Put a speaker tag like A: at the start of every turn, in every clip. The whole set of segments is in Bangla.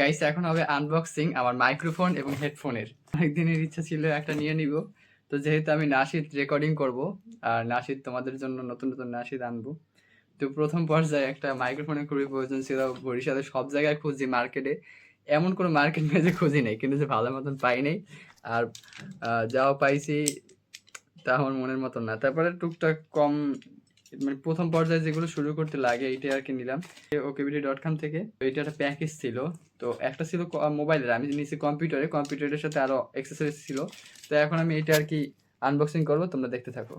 A: গাইস এখন হবে আনবক্সিং আমার মাইক্রোফোন এবং হেডফোনের অনেকদিনের ইচ্ছা ছিল একটা নিয়ে নিব। তো যেহেতু আমি নাসিদ রেকর্ডিং করব, আর নাসিদ তোমাদের জন্য নতুন নতুন নাসিদ আনব, তো প্রথম পর্যায়ে একটা মাইক্রোফোনের খুবই প্রয়োজন ছিল। বরিশালে সব জায়গায় খুঁজি মার্কেটে এমন কোনো মার্কেট নেই যে খুঁজি নেই, কিন্তু যে ভালো মতন পাই নাই। আর যাও পাইছি তা আমার মনের মতন না। তারপরে টুকটাক কম মানে প্রথম পর্যায়ে যেগুলো শুরু করতে লাগে, এইটাই আর কি নিলাম ওকেবিডি ডট কম থেকে। তো এটা একটা প্যাকেজ ছিল। তো একটা ছিল মোবাইলের আমি নিয়েছি কম্পিউটারে কম্পিউটারের সাথে আরও এক্সেসরিজ ছিল। তো এখন আমি এটা আর কি আনবক্সিং করব। তোমরা দেখতে থাকো।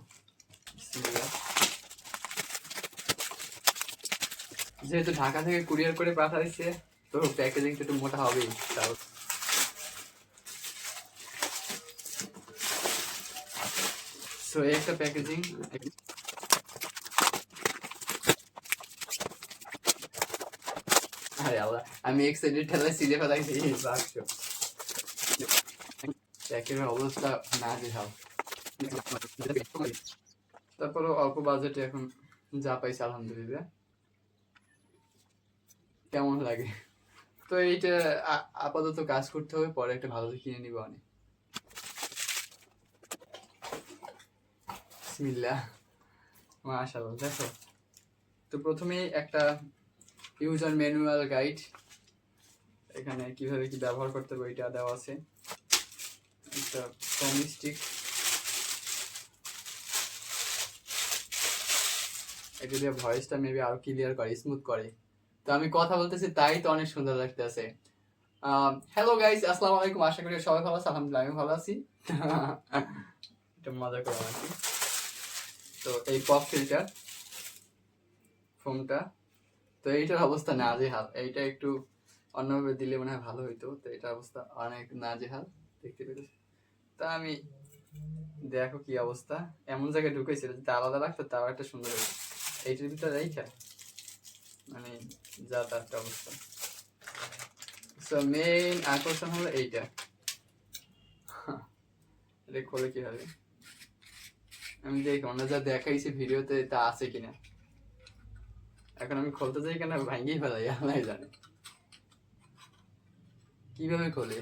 A: যেহেতু ঢাকা থেকে কুরিয়ার করে পাঠাইছে, তো প্যাকেজিং তো একটু মোটা হবেই। তাও সো এই একটা প্যাকেজিং আরে আল্লাহ আমি এক্সাইটেড ঠেলা সিজে ফেলাইছি বাক্স প্যাকের অবস্থা, না দেখাও তারপরে অল্প বাজেটে এখন যা পাইছি, আলহামদুলিল্লাহ। কেমন লাগে? তো এইটা আপাতত কাজ করতে হবে, পরে একটা ভালো কিনে নিব অনেক বিসমিল্লাহ। দেখো। তো প্রথমেই একটা ইউজার ম্যানুয়াল গাইড এখানে কীভাবে কি ব্যবহার করতে হবে এটা দেওয়া আছে। একটা ফোম স্টিক এটা দিয়ে ভয়েসটা মেবি আরও ক্লিয়ার করে স্মুথ করে। তো আমি কথা বলতেছি, তাই তো অনেক সুন্দর লাগতেছে। হ্যালো গাইস আসসালামু আলাইকুম, আশা করি সবাই ভালো আছে আলহামদুলিল্লাহ আমি ভালো আছি। এটা মজা করে তো এই পপ ফিল্টার ফোনটা তো এইটার অবস্থা নাজেহাল। এইটা একটু অন্যভাবে দিলে মনে হয় ভালো হইতো। তো এটার অবস্থা অনেক নাজেহাল, দেখতে পেরেছি। তা আমি দেখো কি অবস্থা। এমন জায়গায় ঢুকেছিল যদি আলাদা রাখতো তাও একটা সুন্দর হতো এইটার ভিতরে রেখা মানে যা তার একটা অবস্থা। সো মেইন আকর্ষণ হলো এইটা। এটা খোলে কি হবে? আমি দেখি অন্য যা দেখাইছি ভিডিওতে তা আছে কিনা। এখন আমি খুলতে যাই কেন? ভাঙ্গিয়ে ফেলাই আল্লাহ জানে। কীভাবে খোলে?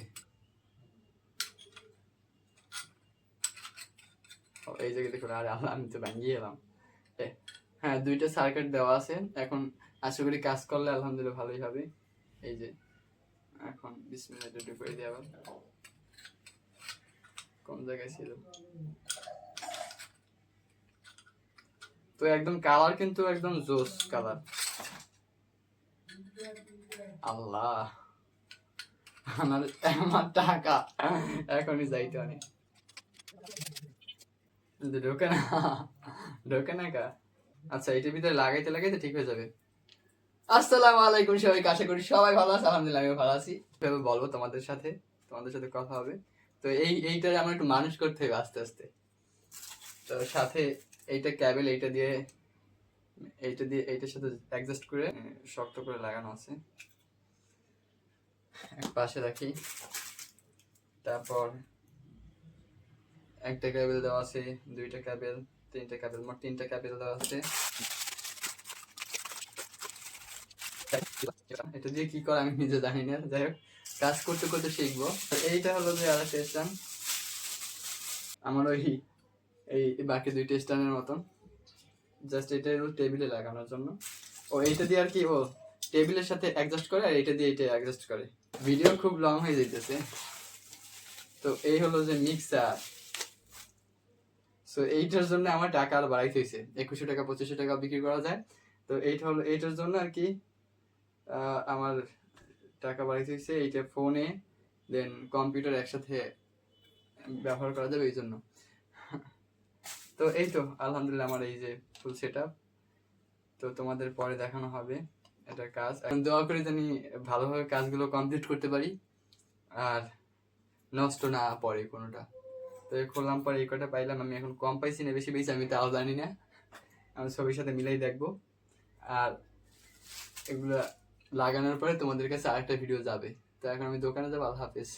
A: এই জায়গায় দেখুন আরে আমি তো ভাঙ্গিয়ে এলাম। হ্যাঁ দুইটা সার্কিট দেওয়া আছে। এখন আশা করি কাজ করলে আলহামদুলিল্লাহ ভালোই হবে। এই যে, এখন বিসমিল্লাহ, দুটো করে দিয়ে আবার কোন জায়গায় ছিল? তো একদম কালার কিন্তু একদম জোস কালার আল্লাহ। আমার আমার টাকা। এখনই যাইতে অনেক ঢোকে না। ঢোকে না কা? আচ্ছা এটার ভিতরে লাগাইতে লাগাইতে ঠিক হয়ে যাবে। আসসালামু আলাইকুম সবাইকে, আশা করি সবাই ভালো আছে। আলহামদুলিল্লাহ, আমিও ভালো আছি। বলব তোমাদের সাথে। তোমাদের সাথে কথা হবে। তো এই, এইটার আমার একটু মানুষ করতে হবে আস্তে আস্তে। তো সাথে এইটা ক্যাবেল এইটা দিয়ে এইটা দিয়ে, এইটার সাথে অ্যাডজাস্ট করে শক্ত করে লাগানো আছে। এক পাশে রাখি। তারপর একটা ক্যাবেল দেওয়া আছে, দুইটা ক্যাবেল তিনটা ক্যাবেল মোট তিনটা ক্যাবেল দেওয়া আছে। এটা দিয়ে কি করে আমি নিজে জানি না, যাই হোক, কাজ করতে করতে শিখব। এইটা হলো যে আর একটা আমার ওই এই বাকি দুইটা স্ট্যান্ডের মতন। জাস্ট এটা টেবিলে লাগানোর জন্য। ও, এইটা দিয়ে আর কি ও টেবিলের সাথে অ্যাডজাস্ট করে আর এটা দিয়ে এটা অ্যাডজাস্ট করে। ভিডিও খুব লং হয়ে যাইতেছে। তো এই হলো যে মিক্সার সো এইটার জন্য আমার টাকা আর বাড়াইতে হয়েছে একুশশো টাকা, পঁচিশশো টাকা বিক্রি করা যায়। তো এইটা হলো, এইটার জন্য আর কি আমার টাকা বাড়াইতে হয়েছে এইটা ফোনে দেন কম্পিউটার একসাথে ব্যবহার করা যাবে এই জন্য তো এই তো, আলহামদুলিল্লাহ আমার এই যে ফুল সেট তো তোমাদের পরে দেখানো হবে এটা কাজ। এখন দোয়া করি জানি ভালোভাবে কাজগুলো কমপ্লিট করতে পারি, আর নষ্ট না পড়ে কোনোটা। তো খুললাম, পরে এই কটা পাইলাম, আমি এখন কম পাইছি না, বেশি পেয়েছি আমি তাও জানি না। আমি ছবির সাথে মিলাই দেখব। আর এগুলো লাগানোর পরে তোমাদের কাছে আরেকটা ভিডিও যাবে। তো এখন আমি দোকানে যাব, আল্লাহ হাফেজ।